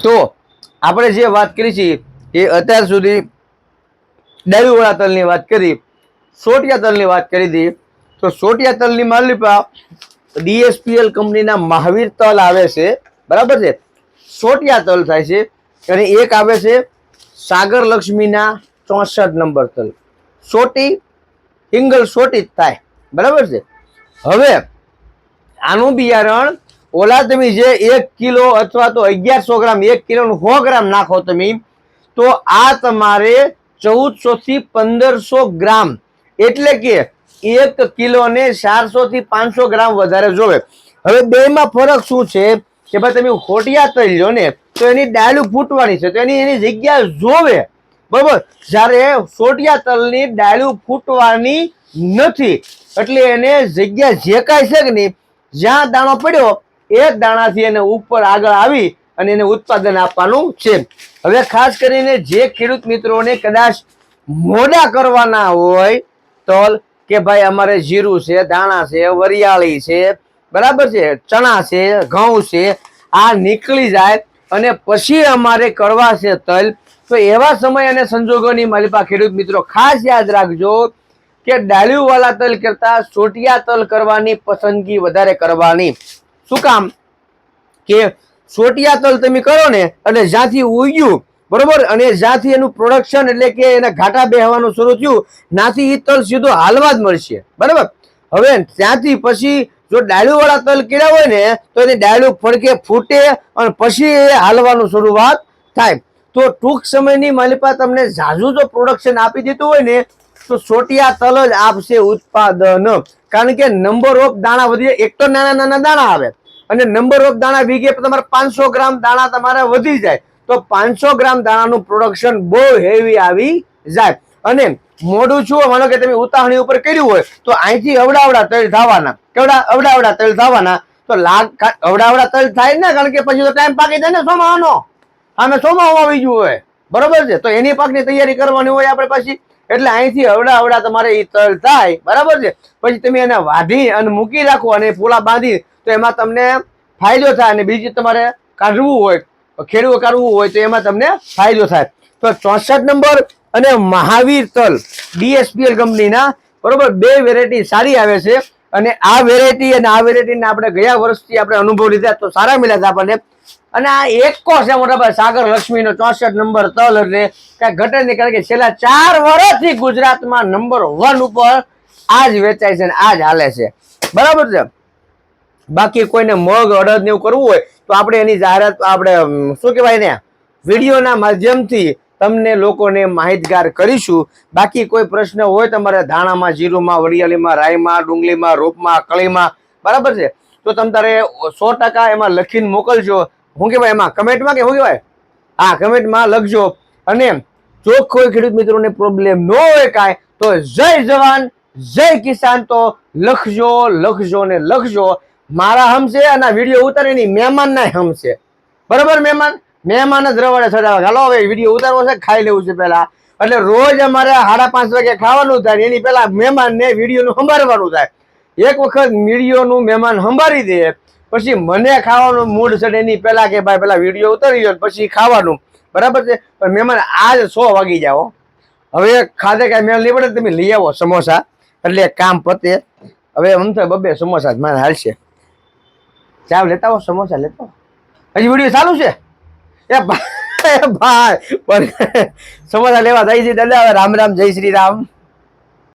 તો આપણે જે વાત કરી છે, એ અત્યાર સુધી ડાળીવાળા તલની વાત કરી, સોટિયા તલની વાત કરી હતી. તો સોટિયા તલની માલિપા ડીએસપીએલ કંપનીના મહાવીર તલ આવે છે. બરાબર છે? સોટિયા તલ થાય છે અને એક આવે છે સાગર લક્ષ્મીના ચોસઠ નંબર તલ. સોટી સિંગલ સોટી જ થાય. બરાબર છે? હવે આનું બિયારણ ઓલા તમે જે એક કિલો અથવા તો અગિયારસો ગ્રામ, એક કિલોનું સો ગ્રામ નાખો તમે, તો આ તમારે ચૌદસોથી પંદરસો ગ્રામ, એટલે કે એક કિલોને ચારસોથી પાંચસો ગ્રામ વધારે જોવે. હવે બેમાં ફરક શું છે? કે ભાઈ તમે ખોટિયા તલ લો ને, તો એની ડાળું ફૂટવાની છે, તો એની એની જગ્યા જોવે. બરોબર? જ્યારે સોટિયા તલની ડાળું ફૂટવાની નથી, એટલે એને જગ્યા જે કાંઈ છે કે નહીં? જ્યાં દાણો પડ્યો એ જ દાણાથી એને ઉપર આગળ આવી અને એને ઉત્પાદન આપવાનું છે. હવે ખાસ કરીને જે ખેડૂત મિત્રોને કદાચ મોડા કરવાના હોય, તલ કે ભાઈ અમારે જીરું છે, દાણા છે, વરિયાળી છે, બરાબર છે, ચણા છે, ઘઉં છે, આ નીકળી જાય અને પછી અમારે કરવા છે તલ, તો એવા સમય અને સંજોગોની માલિપા ખેડૂત મિત્રો ખાસ યાદ રાખજો કે ડાળીવાળા તલ કરતાં સોટિયા તલ કરવાની પસંદગી વધારે કરવાની. શું કામ? કે સોટિયા તલ તમે કરો ને એટલે જ્યાંથી ઉગ્યું, બરોબર? અને જ્યાંથી એનું પ્રોડક્શન એટલે કે એના ઘાટા બેહવાનું શરૂ થયું, ત્યાંથી એ તલ સીધો હાલવા જ મળશે, બરાબર? હવે ત્યાંથી પછી જો ડાળીવાળા તલ કર્યા હોય ને, તો એની ડાળું ફડકે, ફૂટે, અને પછી એ હાલવાનું શરૂઆત થાય. તો ટૂંક સમયની માલિપા તમને ઝાઝુ જો પ્રોડક્શન આપી દીધું હોય ને, તો સોટિયા તલ જ આપશે ઉત્પાદન. કારણ કે નંબર ઓફ દાણા વધી એક તો નાના નાના દાણા આવે. અને નંબર ઓફ દાણા વીઘે તમારે પાંચસો ગ્રામ દાણા તમારે વધી જાય. તો પાંચસો ગ્રામ દાણાનું પ્રોડક્શન બહુ હેવી આવી જાય. અને મોડું છું માનો કે તમે ઉતાવળી ઉપર કર્યું હોય, તો અહીંથી અવડાવડા તેલ થવાના કેવડા? અવડાવડા તેલ થવાના તો લાગ અવડાવડા તલ થાય ને, કારણ કે પછી તો ટાઈમ પાકી જાય ને સોમાવાનો. આમે સોમાવું આવી ગયું હોય. બરોબર છે? તો એની પાકની તૈયારી કરવાની હોય આપણે પછી. એટલે અહીંથી અવડા અવડા તમારે એ તલ થાય. બરાબર છે? પછી તમે એને વાઢી અને મૂકી રાખો અને પૂલા બાંધી તો એમાં તમને ફાયદો થાય અને બીજી તમારે કાઢવું હોય ખેડવું કાઢવું હોય તો એમાં તમને ફાયદો થાય. તો ચોસઠ નંબર અને મહાવીર તલ ડીએસપીએલ કંપનીના બરોબર બે વેરાયટી સારી આવે છે અને આ વેરાયટી અને આ વેરાયટીને આપણે ગયા વર્ષથી આપણે અનુભવ લીધા તો સારા મળ્યા હતા આપણને. અને આ એક કોષ છે મોટાભાઈ સાગર લક્ષ્મીનો ચોસઠ નંબર તલ એટલે કાંઈ ઘટે નહીં, કારણ કે છેલ્લા ચાર વર્ષથી ગુજરાતમાં નંબર વન ઉપર જ વેચાય છે અને આ જ હાલે છે. બરાબર છે? બાકી કોઈને મગ, અડદ ને એવું કરવું હોય, તો આપણે એની જાહેરાત આપણે શું કહેવાય ને વિડીયોના માધ્યમથી તમને લોકોને માહિતગાર કરીશું. બાકી કોઈ પ્રશ્ન હોય તમારે ધાણામાં, જીરુમાં વરિયાળીમાં રાઈમાં ડુંગળીમાં, રોપમાં, કળીમાં, બરાબર છે? તો તમે તારે સો ટકા એમાં લખીને મોકલજો. શું કહેવાય એમાં? કમેન્ટમાં કે શું કહેવાય? હા, કમેન્ટમાં લખજો. અને જો કોઈ ખેડૂત મિત્રોને પ્રોબ્લેમ ન હોય કાંઈ, તો જય જવાન, જય કિસાન. તો લખજો લખજો ને લખજો. મારા હમશે અને વીડિયો ઉતારે એની મહેમાન ના બરાબર મહેમાન? મહેમાન જ રવાડે ચડાવે હાલો, હવે વીડિયો ઉતારવો છે, ખાઈ લેવું છે પહેલા. એટલે રોજ અમારે સાડા પાંચ વાગે ખાવાનું થાય એની પહેલા મહેમાનને વિડીયોનું સંભાળવાનું થાય. એક વખત વિડીયોનું મહેમાન સંભાળી દે, પછી મને ખાવાનું મૂડ છે એની પહેલા કે ભાઈ પેલા વીડિયો ઉતારી ગયો પછી ખાવાનું. બરાબર છે? પણ મહેમાન, આજ સો વાગી જાઓ હવે ખાધે કાંઈ મેળ નહીં પડે તમે લઈ આવો સમોસા. એટલે કામ પતે. હવે તો બબે સમોસા મારે હાલશે. ચાવ લેતા આવો, સમોસા લેતા. હજી વીડિયો ચાલુ છે એ ભાઈ સમોસા લેવા જાય છે દાદા રામ રામ, જય શ્રી રામ